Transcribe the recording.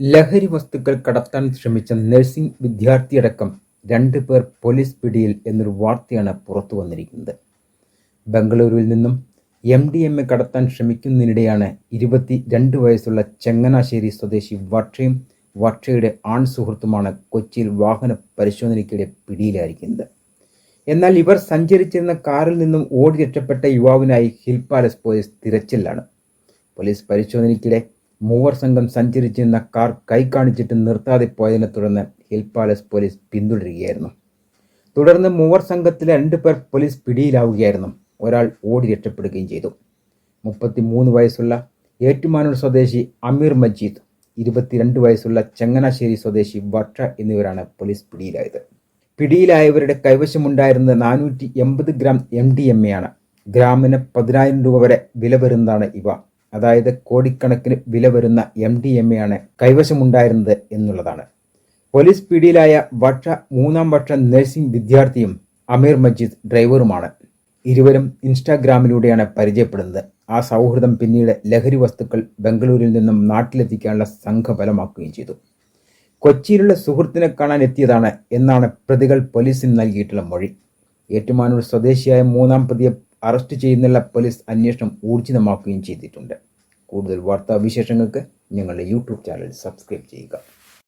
ലഹരി വസ്തുക്കൾ കടത്താൻ ശ്രമിച്ച നഴ്സിംഗ് വിദ്യാർത്ഥിയടക്കം രണ്ട് പേർ പോലീസ് പിടിയിൽ എന്നൊരു വാർത്തയാണ് പുറത്തു വന്നിരിക്കുന്നത്. ബംഗളൂരുവിൽ നിന്നും എം ഡി എം എ കടത്താൻ ശ്രമിക്കുന്നതിനിടെയാണ് ഇരുപത്തി രണ്ട് വയസ്സുള്ള ചങ്ങനാശ്ശേരി സ്വദേശി വക്ഷയും വക്ഷയുടെ ആൺ സുഹൃത്തുമാണ് കൊച്ചിയിൽ വാഹന പരിശോധനയ്ക്കിടെ പിടിയിലായിരിക്കുന്നത്. എന്നാൽ ഇവർ സഞ്ചരിച്ചിരുന്ന കാറിൽ നിന്നും ഓടി രക്ഷപ്പെട്ട യുവാവിനായി ഹിൽ പാലസ് പോലീസ് തിരച്ചിലാണ്. പോലീസ് പരിശോധനയ്ക്കിടെ മൂവർ സംഘം സഞ്ചരിച്ചിരുന്ന കാർ കൈ കാണിച്ചിട്ട് നിർത്താതെ പോയതിനെ തുടർന്ന് ഹിൽ പാലസ് പോലീസ് പിന്തുടരുകയായിരുന്നു. തുടർന്ന് മൂവർ സംഘത്തിലെ രണ്ടു പേർ പോലീസ് പിടിയിലാവുകയായിരുന്നു. ഒരാൾ ഓടി രക്ഷപ്പെടുകയും ചെയ്തു. മുപ്പത്തി മൂന്ന് വയസ്സുള്ള ഏറ്റുമാനൂർ സ്വദേശി അമീർ മജീദ് ഇരുപത്തിരണ്ട് വയസ്സുള്ള ചങ്ങനാശ്ശേരി സ്വദേശി വട്ട എന്നിവരാണ് പോലീസ് പിടിയിലായത്. പിടിയിലായവരുടെ കൈവശമുണ്ടായിരുന്നത് നാനൂറ്റി എൺപത് gram M D M A ആണ്. ഗ്രാമിന് പതിനായിരം രൂപ വരെ വില വരുന്നതാണ് ഇവ. അതായത് കോടിക്കണക്കിന് വില വരുന്ന എം ഡി എം എ ആണ് കൈവശമുണ്ടായിരുന്നത് എന്നുള്ളതാണ്. പോലീസ് പിടിയിലായ വട്ട മൂന്നാം വർഷ നഴ്സിംഗ് വിദ്യാർത്ഥിയും അമീർ മജീദ് ഡ്രൈവറുമാണ്. ഇരുവരും ഇൻസ്റ്റാഗ്രാമിലൂടെയാണ് പരിചയപ്പെടുന്നത്. ആ സൗഹൃദം പിന്നീട് ലഹരി വസ്തുക്കൾ ബംഗളൂരിൽ നിന്നും നാട്ടിലെത്തിക്കാനുള്ള സംഘബലമാക്കുകയും ചെയ്തു. കൊച്ചിയിലുള്ള സുഹൃത്തിനെ കാണാൻ എത്തിയതാണ് എന്നാണ് പ്രതികൾ പോലീസിന് നൽകിയിട്ടുള്ള മൊഴി. ഏറ്റുമാനൂർ സ്വദേശിയായ മൂന്നാം പ്രതിയെ അറസ്റ്റ് ചെയ്യുന്നുള്ള പോലീസ് അന്വേഷണം ഊർജിതമാക്കുകയും ചെയ്തിട്ടുണ്ട്. കൂടുതൽ വാർത്താവിശേഷങ്ങൾക്ക് ഞങ്ങളുടെ യൂട്യൂബ് ചാനൽ സബ്സ്ക്രൈബ് ചെയ്യുക.